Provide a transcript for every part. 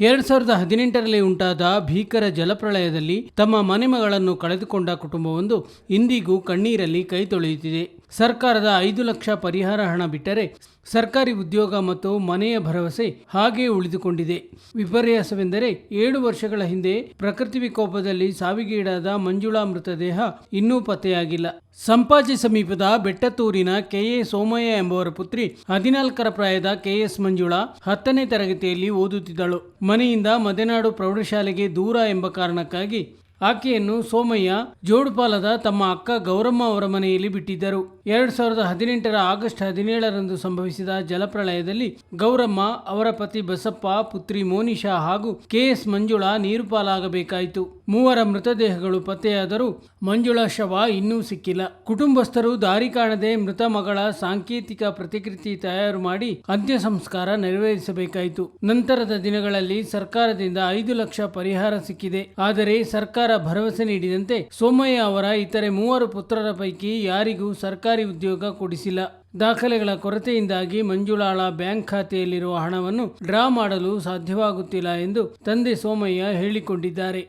ಎರಡ್ ಸಾವಿರದ ಹದಿನೆಂಟರಲ್ಲಿ ಉಂಟಾದ ಭೀಕರ ಜಲಪ್ರಳಯದಲ್ಲಿ ತಮ್ಮ ಮನೆಮಗಳನ್ನು ಕಳೆದುಕೊಂಡ ಕುಟುಂಬವೊಂದು ಇಂದಿಗೂ ಕಣ್ಣೀರಲ್ಲಿ ಕೈ ತೊಳೆಯುತ್ತಿದೆ. ಸರ್ಕಾರದ ಐದು ಲಕ್ಷ ಪರಿಹಾರ ಹಣ ಬಿಟ್ಟರೆ ಸರ್ಕಾರಿ ಉದ್ಯೋಗ ಮತ್ತು ಮನೆಯ ಭರವಸೆ ಹಾಗೇ ಉಳಿದುಕೊಂಡಿದೆ. ವಿಪರ್ಯಾಸವೆಂದರೆ ಏಳು ವರ್ಷಗಳ ಹಿಂದೆ ಪ್ರಕೃತಿ ವಿಕೋಪದಲ್ಲಿ ಸಾವಿಗೀಡಾದ ಮಂಜುಳಾ ಮೃತದೇಹ ಇನ್ನೂ ಪತ್ತೆಯಾಗಿಲ್ಲ. ಸಂಪಾಜಿ ಸಮೀಪದ ಬೆಟ್ಟತೂರಿನ ಕೆಎ ಸೋಮಯ್ಯ ಎಂಬುವರ ಪುತ್ರಿ ಹದಿನಾಲ್ಕರ ಪ್ರಾಯದ ಕೆಎಸ್ ಮಂಜುಳಾ ಹತ್ತನೇ ತರಗತಿಯಲ್ಲಿ ಓದುತ್ತಿದ್ದಳು. ಮನೆಯಿಂದ ಮದೆನಾಡು ಪ್ರೌಢಶಾಲೆಗೆ ದೂರ ಎಂಬ ಕಾರಣಕ್ಕಾಗಿ ಆಕೆಯನ್ನು ಸೋಮಯ್ಯ ಜೋಡುಪಾಲದ ತಮ್ಮ ಅಕ್ಕ ಗೌರಮ್ಮ ಅವರ ಮನೆಯಲ್ಲಿ ಬಿಟ್ಟಿದ್ದರು. ಎರಡ್ ಸಾವಿರದ ಹದಿನೆಂಟರ ಆಗಸ್ಟ್ ಹದಿನೇಳರಂದು ಸಂಭವಿಸಿದ ಜಲಪ್ರಳಯದಲ್ಲಿ ಗೌರಮ್ಮ, ಅವರ ಪತಿ ಬಸಪ್ಪ, ಪುತ್ರಿ ಮೋನಿಶಾ ಹಾಗೂ ಕೆಎಸ್ ಮಂಜುಳಾ ನೀರುಪಾಲಾಗಬೇಕಾಯಿತು. ಮೂವರ ಮೃತದೇಹಗಳು ಪತ್ತೆಯಾದರೂ ಮಂಜುಳಾ ಶವ ಇನ್ನೂ ಸಿಕ್ಕಿಲ್ಲ. ಕುಟುಂಬಸ್ಥರು ದಾರಿ ಕಾಣದೆ ಮೃತ ಮಗಳ ಸಾಂಕೇತಿಕ ಪ್ರತಿಕೃತಿ ತಯಾರು ಮಾಡಿ ಅಂತ್ಯ ಸಂಸ್ಕಾರ ನೆರವೇರಿಸಬೇಕಾಯಿತು. ನಂತರದ ದಿನಗಳಲ್ಲಿ ಸರ್ಕಾರದಿಂದ ಐದು ಲಕ್ಷ ಪರಿಹಾರ ಸಿಕ್ಕಿದೆ. ಆದರೆ ಸರ್ಕಾರ ಭರವಸೆ ನೀಡಿದಂತೆ ಸೋಮಯ್ಯ ಅವರ ಇತರೆ ಮೂವರು ಪುತ್ರರ ಪೈಕಿ ಯಾರಿಗೂ ಸರ್ಕಾರಿ ಉದ್ಯೋಗ ಕೊಡಿಸಿಲ್ಲ. ದಾಖಲೆಗಳ ಕೊರತೆಯಿಂದಾಗಿ ಮಂಜುಳಾಳ ಬ್ಯಾಂಕ್ ಖಾತೆಯಲ್ಲಿರುವ ಹಣವನ್ನು ಡ್ರಾ ಮಾಡಲು ಸಾಧ್ಯವಾಗುತ್ತಿಲ್ಲ ಎಂದು ತಂದೆ ಸೋಮಯ್ಯ ಹೇಳಿಕೊಂಡಿದ್ದಾರೆ.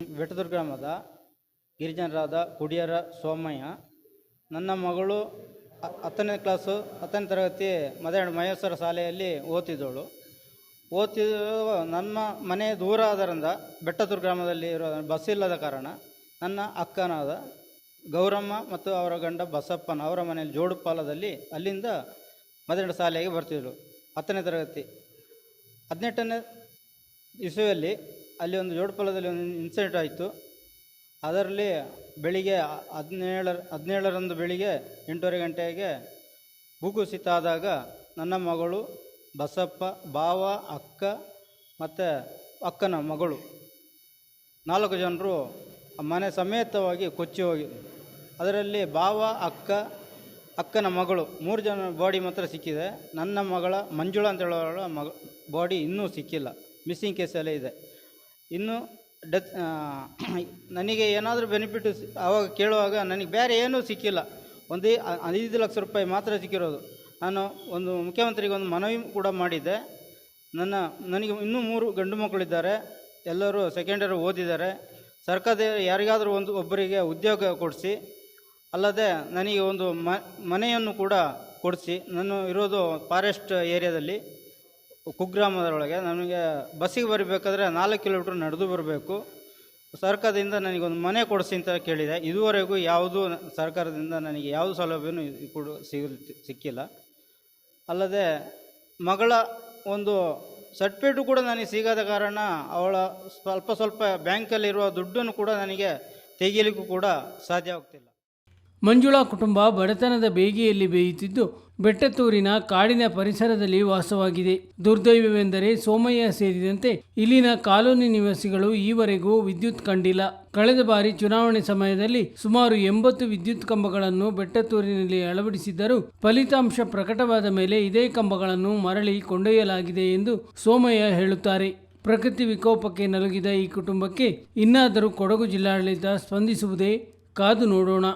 ಬೆಟ್ಟದೂರು ಗ್ರಾಮದ ಗಿರಿಜನರಾದ ಕುಡಿಯರ ಸೋಮಯ್ಯ, ನನ್ನ ಮಗಳು ಹತ್ತನೇ ಕ್ಲಾಸು ಹತ್ತನೇ ತರಗತಿ ಮದೆರಡು ಮಹೇಶ್ವರ ಶಾಲೆಯಲ್ಲಿ ಓದ್ತಿದ್ದವಳು. ಓದ್ತಿದ್ದ ನಮ್ಮ ಮನೆ ದೂರ ಆದ್ದರಿಂದ ಬೆಟ್ಟತೂರು ಗ್ರಾಮದಲ್ಲಿ ಇರೋ ಬಸ್ ಇಲ್ಲದ ಕಾರಣ ನನ್ನ ಅಕ್ಕನಾದ ಗೌರಮ್ಮ ಮತ್ತು ಅವರ ಗಂಡ ಬಸಪ್ಪನ ಅವರ ಮನೆಯಲ್ಲಿ ಜೋಡುಪಾಲದಲ್ಲಿ ಅಲ್ಲಿಂದ ಮದೆರಡು ಶಾಲೆಗೆ ಬರ್ತಿದ್ರು. ಹತ್ತನೇ ತರಗತಿ. ಹದಿನೆಂಟನೇ ಇಸುವಲ್ಲಿ ಅಲ್ಲಿ ಒಂದು ಜೋಡುಪಾಲದಲ್ಲಿ ಒಂದು ಇನ್ಸಿಡೆಂಟ್ ಆಯಿತು. ಅದರಲ್ಲಿ ಬೆಳಿಗ್ಗೆ ಹದಿನೇಳ, ಹದಿನೇಳರಂದು ಬೆಳಿಗ್ಗೆ ಎಂಟೂವರೆ ಗಂಟೆಗೆ ಭೂಕುಸಿತ ಆದಾಗ ನನ್ನ ಮಗಳು ಬಸಪ್ಪ ಬಾವ ಅಕ್ಕ ಮತ್ತು ಅಕ್ಕನ ಮಗಳು. ನಾಲ್ಕು ಜನರು ಮನೆ ಸಮೇತವಾಗಿ ಕೊಚ್ಚಿ ಹೋಗಿ ಅದರಲ್ಲಿ ಬಾವ ಅಕ್ಕ, ಅಕ್ಕನ ಮಗಳು ಮೂರು ಜನ ಬಾಡಿ ಮಾತ್ರ ಸಿಕ್ಕಿದೆ. ನನ್ನ ಮಗಳ ಮಂಜುಳ ಅಂತ ಹೇಳೋಳ ಮಗ ಬಾಡಿ ಇನ್ನೂ ಸಿಕ್ಕಿಲ್ಲ. ಮಿಸ್ಸಿಂಗ್ ಕೇಸಲ್ಲೇ ಇದೆ. ಇನ್ನು ಡೆತ್ ನನಗೆ ಏನಾದರೂ ಬೆನಿಫಿಟ್ ಆವಾಗ ಕೇಳುವಾಗ ನನಗೆ ಬೇರೆ ಏನೂ ಸಿಕ್ಕಿಲ್ಲ. ಒಂದು ಐದು ಲಕ್ಷ ರೂಪಾಯಿ ಮಾತ್ರ ಸಿಕ್ಕಿರೋದು. ನಾನು ಒಂದು ಮುಖ್ಯಮಂತ್ರಿಗೆ ಒಂದು ಮನವಿ ಕೂಡ ಮಾಡಿದ್ದೆ. ನನ್ನ, ನನಗೆ ಇನ್ನೂ ಮೂರು ಗಂಡು ಮಕ್ಕಳಿದ್ದಾರೆ. ಎಲ್ಲರೂ ಸೆಕೆಂಡ್ ಇಯರ್ ಓದಿದ್ದಾರೆ. ಸರ್ಕಾರದ ಯಾರಿಗಾದರೂ ಒಂದು ಒಬ್ಬರಿಗೆ ಉದ್ಯೋಗ ಕೊಡಿಸಿ, ಅಲ್ಲದೆ ನನಗೆ ಒಂದು ಮನೆಯನ್ನು ಕೂಡ ಕೊಡಿಸಿ. ನಾನು ಇರೋದು ಫಾರೆಸ್ಟ್ ಏರಿಯಾದಲ್ಲಿ ಕುಗ್ರಾಮದೊಳಗೆ. ನನಗೆ ಬಸ್ಸಿಗೆ ಬರಬೇಕಾದ್ರೆ ನಾಲ್ಕು ಕಿಲೋಮೀಟ್ರ್ ನಡೆದು ಬರಬೇಕು. ಸರ್ಕಾರದಿಂದ ನನಗೊಂದು ಮನೆ ಕೊಡಿಸಿ ಅಂತ ಕೇಳಿದೆ. ಇದುವರೆಗೂ ಯಾವುದೂ ಸರ್ಕಾರದಿಂದ ನನಗೆ ಯಾವುದು ಸೌಲಭ್ಯನೂ ಕೂಡ ಸಿಗಲ್ ಸಿಕ್ಕಿಲ್ಲ. ಅಲ್ಲದೆ ಮಗಳ ಒಂದು ಸರ್ಟಿಫಿಕೇಟು ಕೂಡ ನನಗೆ ಸಿಗದ ಕಾರಣ ಅವಳ ಸ್ವಲ್ಪ ಸ್ವಲ್ಪ ಬ್ಯಾಂಕಲ್ಲಿರುವ ದುಡ್ಡನ್ನು ಕೂಡ ನನಗೆ ತೆಗೆಯಲಿಕ್ಕೂ ಕೂಡ ಸಾಧ್ಯವಾಗ್ತಿಲ್ಲ ಮಂಜುಳಾ ಕುಟುಂಬ ಬಡತನದ ಬೇಗೆಯಲ್ಲಿ ಬೇಯುತ್ತಿದ್ದು ಬೆಟ್ಟತೂರಿನ ಕಾಡಿನ ಪರಿಸರದಲ್ಲಿ ವಾಸವಾಗಿದೆ. ದುರ್ದೈವವೆಂದರೆ ಸೋಮಯ್ಯ ಸೇರಿದಂತೆ ಇಲ್ಲಿನ ಕಾಲೋನಿ ನಿವಾಸಿಗಳು ಈವರೆಗೂ ವಿದ್ಯುತ್ ಕಂಡಿಲ್ಲ. ಕಳೆದ ಬಾರಿ ಚುನಾವಣೆ ಸಮಯದಲ್ಲಿ ಸುಮಾರು ಎಂಬತ್ತು ವಿದ್ಯುತ್ ಕಂಬಗಳನ್ನು ಬೆಟ್ಟತೂರಿನಲ್ಲಿ ಅಳವಡಿಸಿದ್ದರೂ, ಫಲಿತಾಂಶ ಪ್ರಕಟವಾದ ಮೇಲೆ ಇದೇ ಕಂಬಗಳನ್ನು ಮರಳಿ ಕೊಂಡೊಯ್ಯಲಾಗಿದೆ ಎಂದು ಸೋಮಯ್ಯ ಹೇಳುತ್ತಾರೆ. ಪ್ರಕೃತಿ ವಿಕೋಪಕ್ಕೆ ನಲುಗಿದ ಈ ಕುಟುಂಬಕ್ಕೆ ಇನ್ನಾದರೂ ಕೊಡಗು ಜಿಲ್ಲಾಡಳಿತ ಸ್ಪಂದಿಸುವುದೇ ಕಾದು ನೋಡೋಣ.